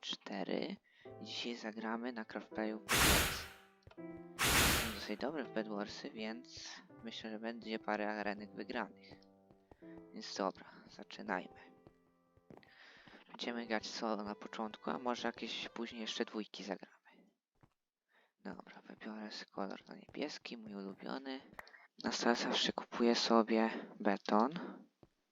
4 i dzisiaj zagramy na Craftplayu Bedwars. Jestem dosyć dobry w Bedwarsy, więc myślę, że będzie parę arenek wygranych. Więc dobra, zaczynajmy. Będziemy grać solo na początku, a może jakieś później jeszcze dwójki zagramy. Dobra, wybiorę sobie kolor na niebieski, mój ulubiony. Na zawsze kupuję sobie beton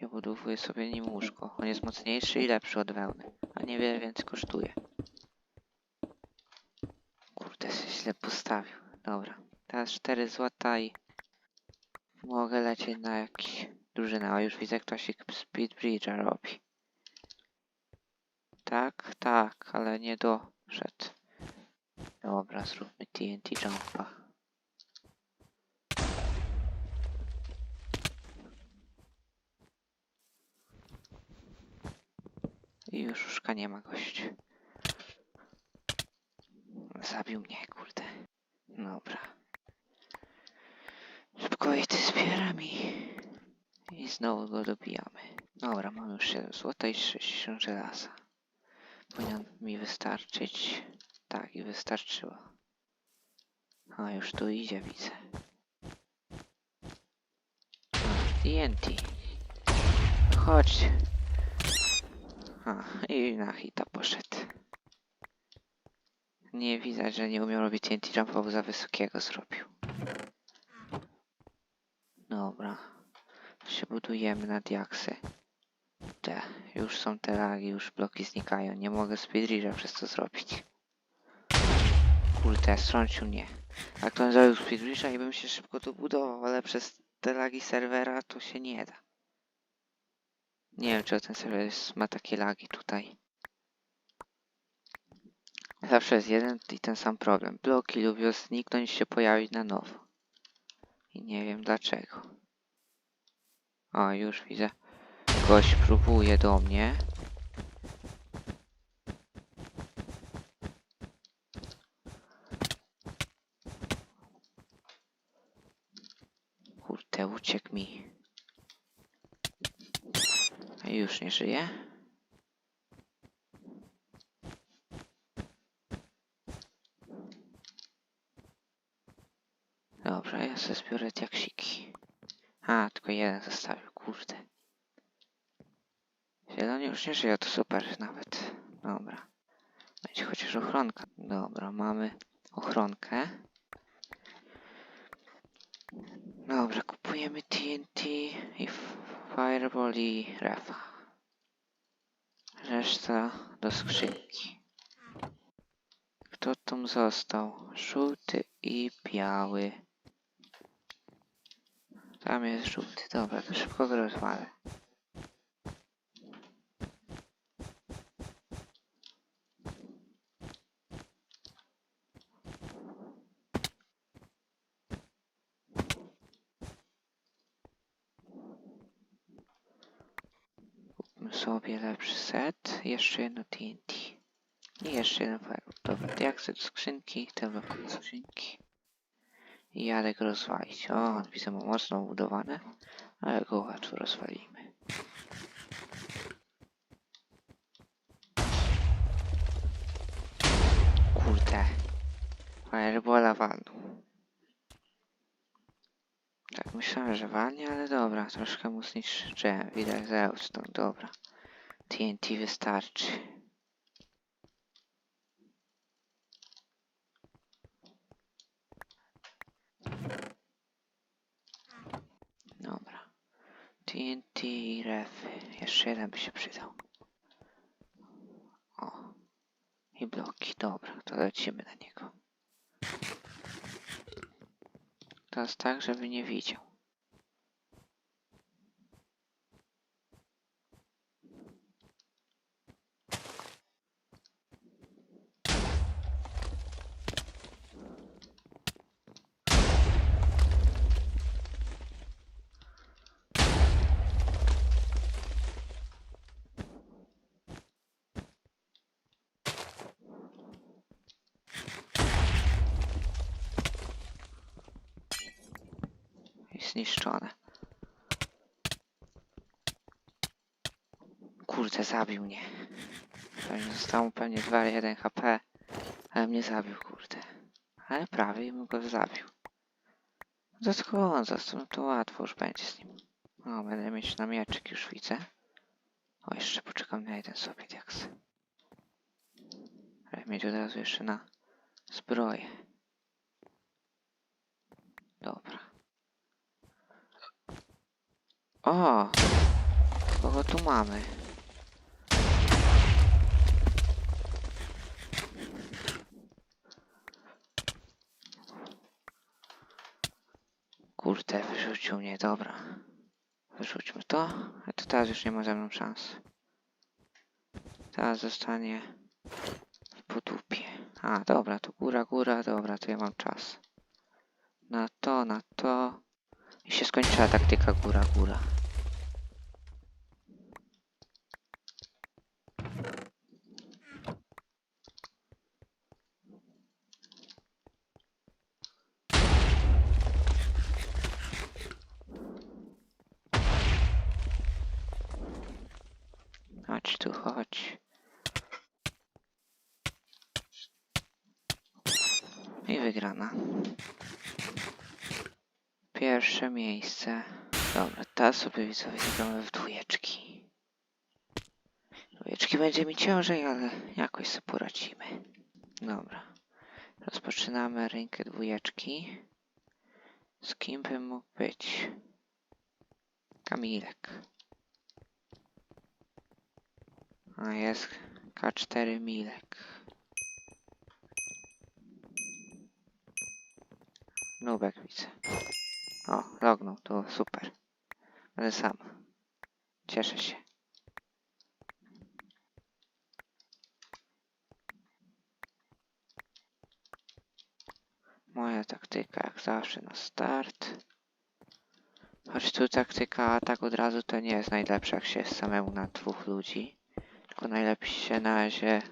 i budowuję sobie nim łóżko. On jest mocniejszy i lepszy od wełny, a niewiele więcej kosztuje. Kurde, się źle postawił. Dobra, teraz 4 złota i mogę lecieć na jakiś drużynę. A już widzę, ktoś ich Speed Bridge'a robi. Tak, tak, ale nie doszedł. Dobra, zróbmy TNT Jumpa. I już uszka nie ma gość. Zabił mnie, kurde. Dobra. Szybko i ty zbieram i... I znowu go dobijamy. Dobra, mam już 7 złota i 60 żelaza. Powinien mi wystarczyć. Tak, i wystarczyło. A, już tu idzie, widzę. A, TNT. Chodź. A, i na hita poszedł. Nie widać, że nie umiał robić TNT jumpa, bo za wysokiego zrobił. Dobra. Się budujemy na diaksy. Te, już są te lagi, już bloki znikają. Nie mogę speedread'a przez to zrobić. Kurde, strącił mnie. Jak to zrobił speedread'a i bym się szybko tu budował, ale przez te lagi serwera to się nie da. Nie wiem, czy ten serwer jest, ma takie lagi tutaj. Zawsze jest jeden i ten sam problem. Bloki lubią zniknąć się pojawić na nowo. I nie wiem dlaczego. O, już widzę. Gość próbuje do mnie. Kurde, uciekł mi. Już nie żyje. Dobra, ja sobie zbiorę diaksiki. A, tylko jeden zostawił, kurde. Zieloni już nie żyją, to super nawet. Dobra. Będzie chociaż ochronka. Dobra, mamy ochronkę. Dobra, kupujemy TNT i Fireball i Refa. Reszta do skrzynki. Kto tam został? Żółty i biały. Tam jest żółty. Dobra, to szybko go rozwalę. Kupmy sobie lepszy set. Jeszcze jedno TNT. I jeszcze jeden fireball. Dobra, jak do skrzynki, te blok do skrzynki. I jadę go rozwalić. O, widzę ma mocno budowane, ale go łatwo rozwalimy. Kurde. Firebola walnął. Tak, myślałem, że walnie, ale dobra, troszkę mu zniszczyłem. Widać Zeus, no dobra. TNT wystarczy. Dobra. TNT i refy. Jeszcze jeden by się przydał. O. I bloki. Dobra, to lecimy na niego. Teraz tak, żeby nie widział. I zniszczone. Kurde, zabił mnie. Zostało mu pewnie 2-1 HP. Ale mnie zabił, kurde. Ale prawie bym go zabił. No on został, no to łatwo już będzie z nim. O, będę mieć na mieczyk, już widzę. O, jeszcze poczekam na jeden sobie diaks. Ale mieć od razu jeszcze na zbroję. Dobra. O! Kogo tu mamy? Kurde, wyrzucił mnie, dobra. Wyrzućmy to, a to teraz już nie ma ze mną szans. Teraz zostanie w potupie. A, dobra, to góra, góra, dobra, to ja mam czas. Na to, na się skończyła taktyka góra, góra. Chodź tu, chodź. I wygrana. Pierwsze miejsce. Dobra, teraz sobie widzowie zagramy w dwójeczki. Dwójeczki będzie mi ciężej, ale jakoś sobie poradzimy. Dobra. Rozpoczynamy rynkę dwójeczki. Z kim by mógł być? Kamilek. A jest K4 Milek. Nubek widzę. O, lognął, to super. Będę sam. Cieszę się. Moja taktyka jak zawsze na start. Choć tu taktyka tak od razu to nie jest najlepsza jak się jest samemu na dwóch ludzi. Tylko najlepiej się na razie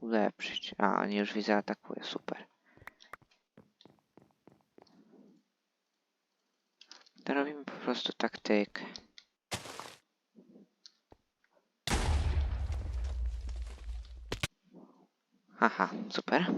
ulepszyć. A, oni już widzę atakuje, super. To robimy po prostu taktykę. Aha, super.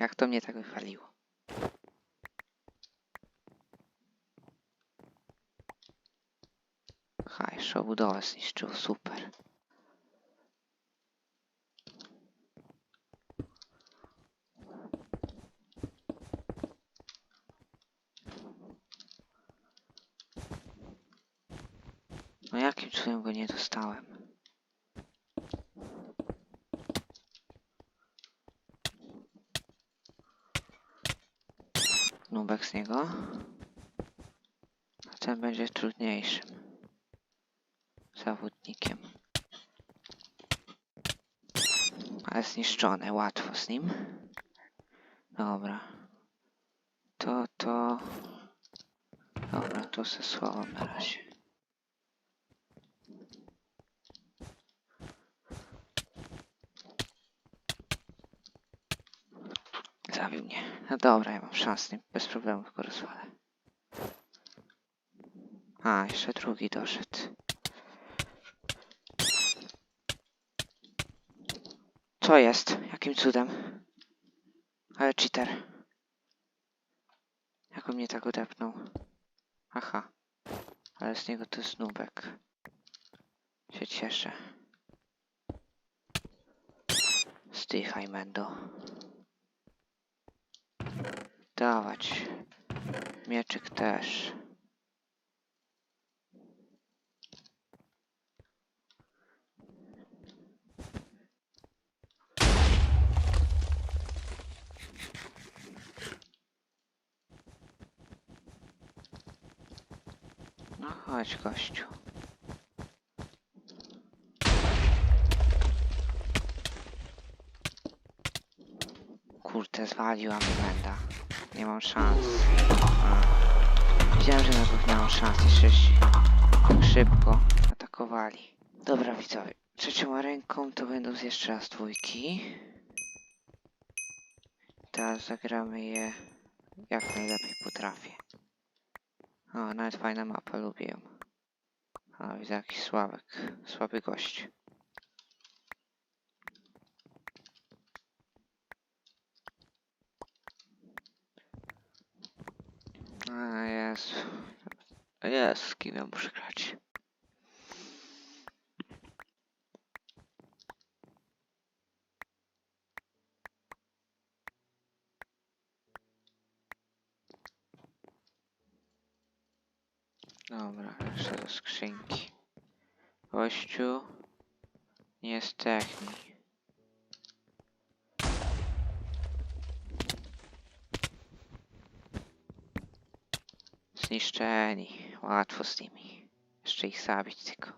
Jak to mnie tak wychwaliło. Aha, jeszcze budowę zniszczył, super. No jakim cudem go nie dostałem? Nubek z niego. A ten będzie trudniejszym zawodnikiem. Ale zniszczone, łatwo z nim. Dobra. To, to... Dobra, to ze słowem na razie. Zabił mnie. No dobra, ja mam szansę, bez problemu go rozwalę. A, jeszcze drugi doszedł. Co jest? Jakim cudem? Ale cheater. Jak on mnie tak odepnął? Aha. Ale z niego to jest nubek. Się cieszę. Zdychaj, Mendo. Dawać. Mieczyk też. No chodź, gościu. Kurde, zwaliła mi Menda. Nie mam szans. A. Wiedziałem, że na nie mam szans. Jeszcze tak szybko atakowali. Dobra, widzowie. Trzecią ręką to będą jeszcze raz dwójki. Teraz zagramy je jak najlepiej potrafię. O, nawet fajna mapa, lubię ją. A, widzę jakiś sławek. Słaby gość. Jest, z kim ja muszę grać. Dobra, jeszcze do skrzynki. Gościu, nie zdechnij. Zniszczeni. Łatwo z nimi. Jeszcze ich zabić tylko.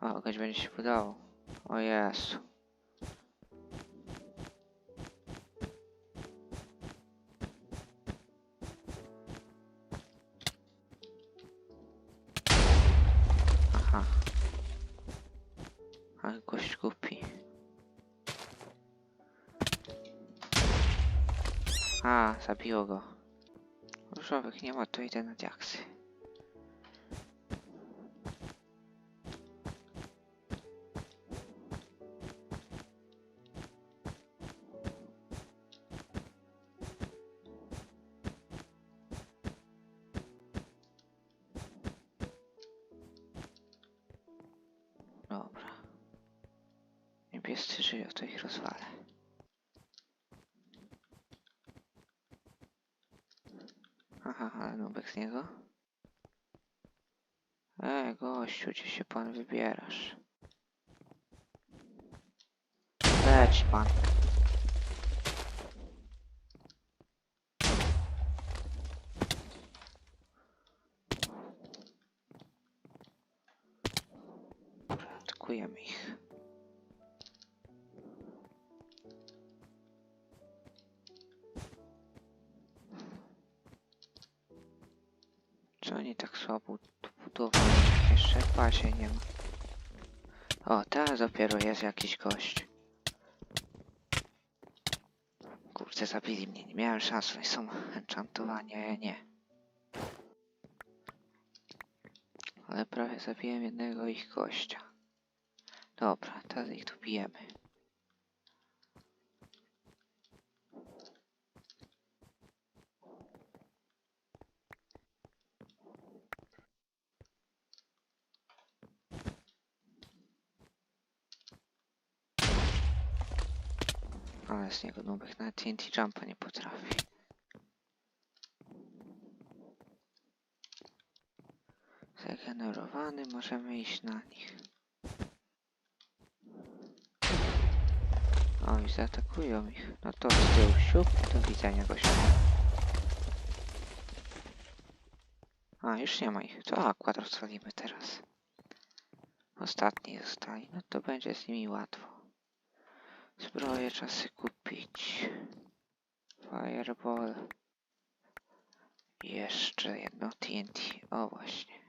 O, gość będzie się budował. O Jezu. Aha. Ale gość. A, zabiło go. Różowych nie ma, to idę na diaksy. Dobra. Niebiescy żyją, to ich rozwalę. Ale nubek z niego. E, gościu, gdzie się pan wybierasz? Leć pan. Atakujemy ich. Bazie nie ma. O, teraz dopiero jest jakiś gość. Kurczę, zabili mnie. Nie miałem szans, oni są enchantowani, a ja nie. Ale prawie zabiłem jednego ich gościa. Dobra, teraz ich tu bijemy. Ale z niego nubek na TNT jumpa nie potrafi. Zregenerowany, możemy iść na nich. O, i zaatakują ich. No to z tyłu siup, do widzenia gościa. A, już nie ma ich. To akurat rozwalimy teraz. Ostatni zostali. No to będzie z nimi łatwo. Zbroję trzeba sobie kupić. Fireball. Jeszcze jedno TNT. O właśnie.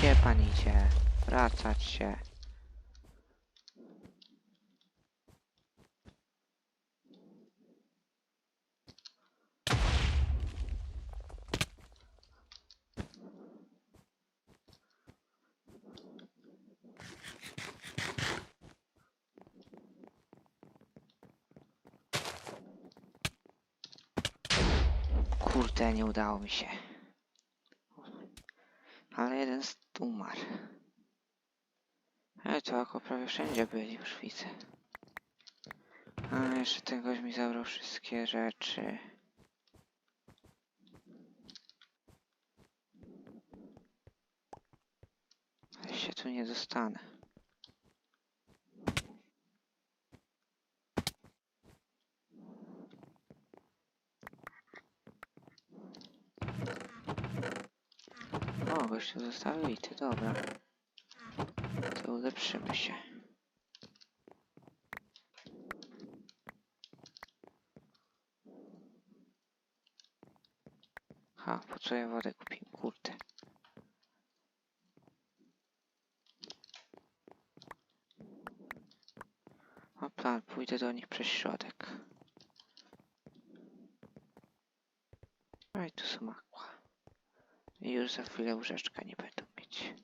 Gdzie pan idzie? Wracać się. Kurde, nie udało mi się. Ale jeden z umarł. Ale to jako prawie wszędzie byli, już widzę. A jeszcze ten gość mi zabrał wszystkie rzeczy. Ale się tu nie dostanę. O, gościu zostawił i ty, dobra. To ulepszymy się. Ha, po co ja wodę kupiłem? Kurde. A, pójdę do nich przez środek. No i tu są aqua. I już za chwilę łóżeczka nie będą mieć.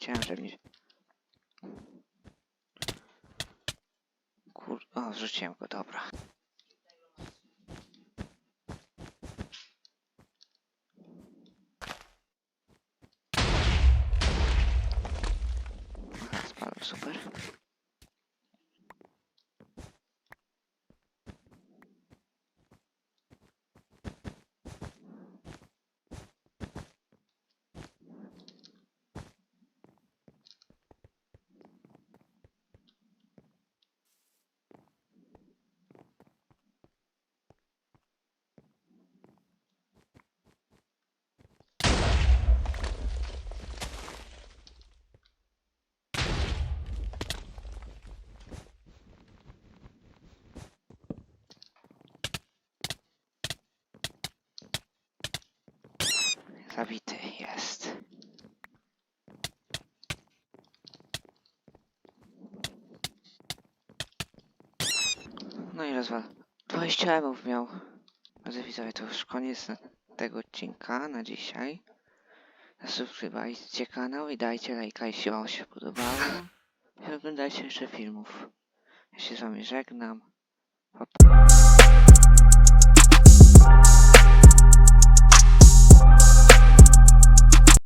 Kurde, wiedziałem, że mnie... Kur... O, zrzuciłem go, dobra. Aha, spadł, super. Zabity jest. No i rozwal. 20 emów miał. Drodzy widzowie, to już koniec tego odcinka na dzisiaj. Zasubskrybujcie kanał i dajcie lajka, jeśli wam się podobało. I oglądajcie jeszcze filmów. Ja się z wami żegnam.